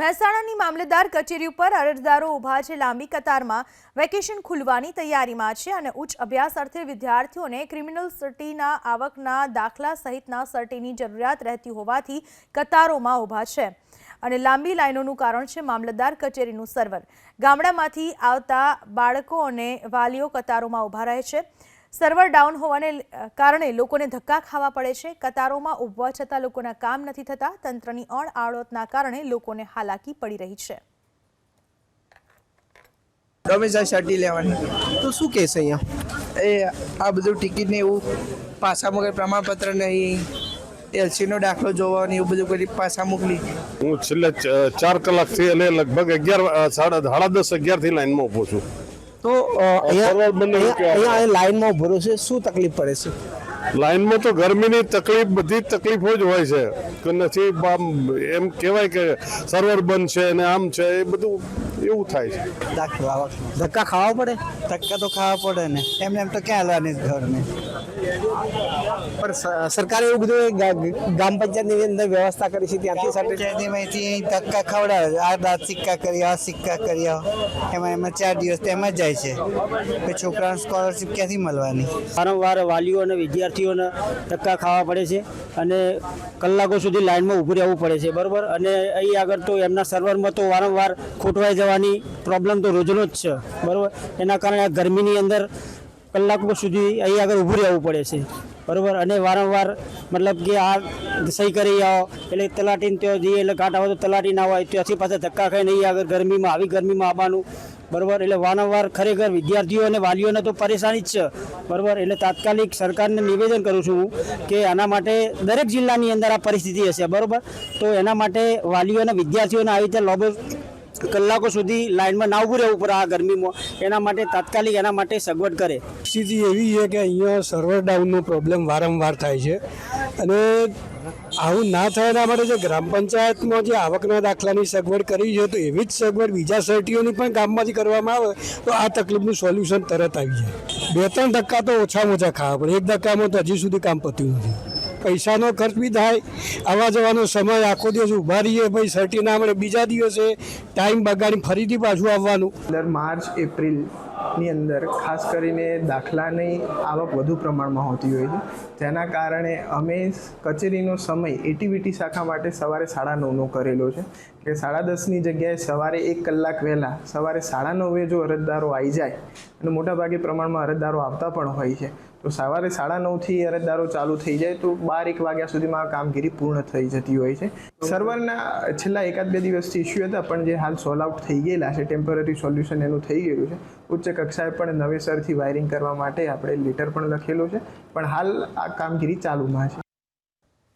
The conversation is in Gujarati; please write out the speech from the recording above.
મહેસાણાની મામલતદાર કચેરી ઉપર અરજદારો ઊભા છે લાંબી કતારમાં. વેકેશન ખુલવાની તૈયારીમાં છે અને ઉચ્ચ અભ્યાસ અર્થે વિદ્યાર્થીઓને ક્રિમિનલ સર્ટીના આવકના દાખલા સહિતના સર્ટીની જરૂરિયાત રહેતી હોવાથી કતારોમાં ઊભા છે. અને લાંબી લાઈનોનું કારણ છે મામલતદાર કચેરીનું સર્વર. ગામડામાંથી આવતા બાળકો અને વાલીઓ કતારોમાં ઊભા રહે છે. સર્વર ડાઉન હોવાને કારણે લોકોને ધક્કા ખાવા પડે છે. કતારોમાં ઊભવા છતાં લોકોના કામ નથી થતા. તંત્રની અણઆળોતના કારણે લોકોને હાલાકી પડી રહી છે. રમેશભાઈ શર્ટી લેવાની. તો શું કહેશે અહીંયા? એ આ બધું ટિકિટ ને એવું પાછા મોકલી પ્રમાણપત્ર નહીં. એલસીનો દાખલો જોવાનો એવું બધું કરી પાછા મોકલી. હું છેલ્લે ચ- ચાર કલાકથી અને લગભગ અગિયાર સાડા સાડા દસ અગિયારથી લાઈનમાં ઊભો છું. તો અહીંયા સર્વર બંધ અહીંયા અહીં લાઈનમાં ઊભો છે. શું તકલીફ પડે છે? લાઈનમાં તો ગરમીની તકલીફ બધી તકલીફો જ હોય છે. કે નથી એમ કહેવાય કે સર્વર બંધ છે અને આમ છે એ બધું એવું થાય છે. ધક્કા ખાવા પડે? ધક્કા તો ખાવા પડે ને. એમને એમ તો ક્યાં હલવાની ઘરને પણ સરકારે એવું બધું ગામ ગ્રામ પંચાયતની અંદર વ્યવસ્થા કરી છે ત્યાંથી સાથે? ધક્કા ખવડાવે આ દાંત સિક્કા કરી આ સિક્કા કરી આવો એમાં એમાં ચાર દિવસ તો એમાં જ જાય છે. કે છોકરાને સ્કોલરશીપ ક્યાંથી મળવાની? વારંવાર વાલીઓ અને વિદ્યાર્થીઓને ધક્કા ખાવા પડે છે અને કલાકો સુધી લાઇનમાં ઊભું રહેવું પડે છે બરાબર? અને અહીં આગળ તો એમના સર્વરમાં તો વારંવાર ખોટવાઈ જવાની પ્રોબ્લેમ તો રોજનો જ છે. બરાબર? એના કારણે આ ગરમીની અંદર કલાકો સુધી અહીં આગળ ઊભું રહેવું પડે છે. બરાબર? અને વારંવાર મતલબ કે આ સહી કરી આવો, એટલે તલાટીને ત્યાં જઈએ એટલે ઘાટ આવે તો તલાટી ના હોય ત્યાંથી પાછા ધક્કા ખાઈને નહીં આગળ ગરમીમાં, આવી ગરમીમાં આવવાનું. બરાબર? એટલે વારંવાર ખરેખર વિદ્યાર્થીઓ અને વાલીઓને તો પરેશાની જ છે. બરાબર? એટલે તાત્કાલિક સરકારને નિવેદન કરું છું કે આના માટે દરેક જિલ્લાની અંદર આ પરિસ્થિતિ હશે. બરાબર? તો એના માટે વાલીઓ અને વિદ્યાર્થીઓને આવી રીતે લોબો કલાકો સુધી લાઇનમાં ના ઊભું રહેવું પડે આ ગરમીમાં. એના માટે તાત્કાલિક એના માટે સગવડ કરે. સ્થિતિ એવી છે કે અહીંયા સર્વર ડાઉનનો પ્રોબ્લેમ વારંવાર થાય છે. અને આવું ના થાય એના માટે જે ગ્રામ પંચાયતમાં જે આવકના દાખલાની સગવડ કરી છે, તો એવી જ સગવડ બીજા સર્ટીઓની પણ ગામમાંથી કરવામાં આવે, તો આ તકલીફનું સોલ્યુશન તરત આવી જાય. બે ત્રણ ધક્કા તો ઓછામાં ઓછા ખાવા પડે. એક ધક્કામાં તો હજી સુધી કામ પત્યું નથી. પૈસાનો ખર્ચ બી થાય. આવવા જવાનો સમય આખો દિવસ ઊભા રહીએ ભાઈ, સર્ટી ના મળે, બીજા દિવસે ટાઈમ બગાડી ફરીથી પાછું આવવાનું. દર માર્ચ એપ્રિલની અંદર ખાસ કરીને દાખલાની આવક વધુ પ્રમાણમાં હોતી હોય છે. જેના કારણે અમે કચેરીનો સમય, એટીવીટી શાખા માટે સવારે સાડા નવનો કરેલો છે. કે સાડા દસની જગ્યાએ સવારે એક કલાક વહેલા સવારે સાડા નવે જો અરજદારો આવી જાય અને મોટાભાગે પ્રમાણમાં અરજદારો આવતા પણ હોય છે, તો સવારે સાડા નવથી અરજદારો ચાલુ થઈ જાય તો બાર એક વાગ્યા સુધીમાં આ કામગીરી પૂર્ણ થઈ જતી હોય છે. સર્વરના છેલ્લા એકાદ બે દિવસથી ઇસ્યુ હતા, પણ જે હાલ સોલ્વ આઉટ થઈ ગયેલા છે ટેમ્પરરી સોલ્યુશન એનું થઈ ગયું છે. ઉચ્ચ કક્ષાએ પણ નવેસરથી વાયરિંગ કરવા માટે આપણે લેટર પણ લખેલો છે, પણ હાલ આ કામગીરી ચાલુમાં છે.